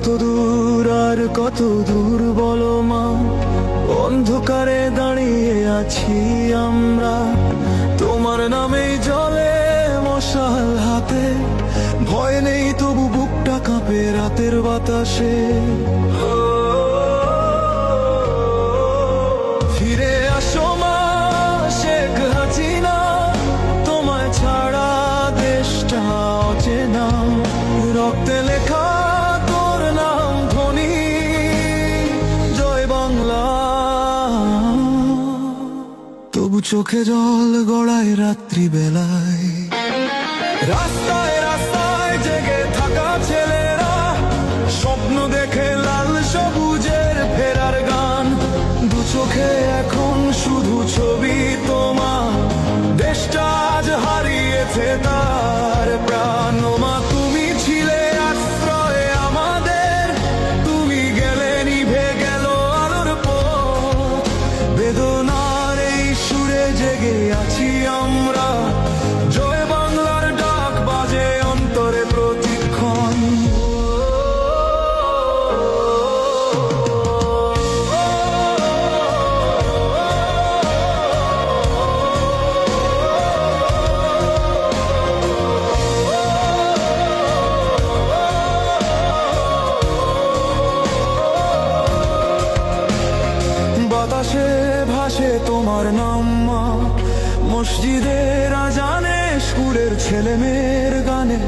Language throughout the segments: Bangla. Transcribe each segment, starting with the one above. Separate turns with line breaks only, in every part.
কত দূর আর কত দূর বলো মা। অন্ধকারে দাঁড়িয়ে আছি আমরা। তোমার নামেই জলে মশাল হাতে। ভয় নেই তবু বুকটা কাঁপে রাতের বাতাসে। ফিরে শেখ তোমায় ছাড়া দেশটা অচেনা। রক্তে লেখা চোখে জল গড়ায় রাত্রি বেলায় রাস্তায় রাস্তায় জেগে থাকা ছেলেরা স্বপ্ন দেখে বাতাসে ভাসে তোমার নাম মা মসজিদের আজানে স্কুলের ছেলে মেয়ের গানে।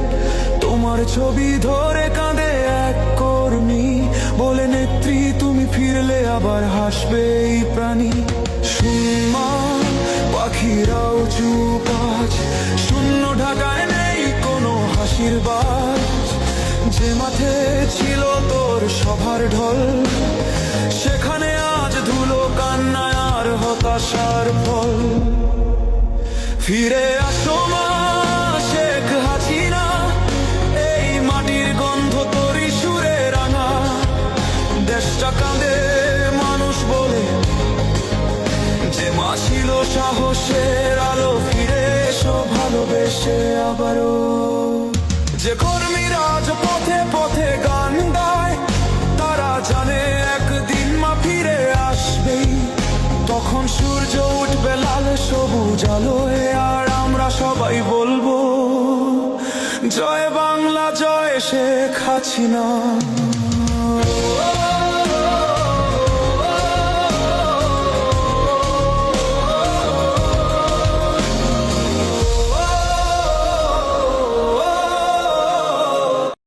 তোমার ছবি ধরে কাঁদে এক কর্মী। বলে, নেত্রী, তুমি ফিরলে আবার হাসবে এই প্রাণী। সুম্মা পাখিরাও চুপ শূন্য ঢাকায় নেই কোনো হাসির বাজ। যে মাঠে ছিল তোর সভার ঢল ফিরে আসো মা শেখ হাসিনা গন্ধ তরি সুরে রাঙা। দেশটা মানুষ বলে, যে মা সাহসের আলো, ফিরে এসো ভালোবেসে আবারও যে কর্মীরা পথে পথে গান গায়, তারা জানে একদিন মা ফিরে আসবেই, তখন সূর্য জয় বাংলা জয় শেখ হাসিনা।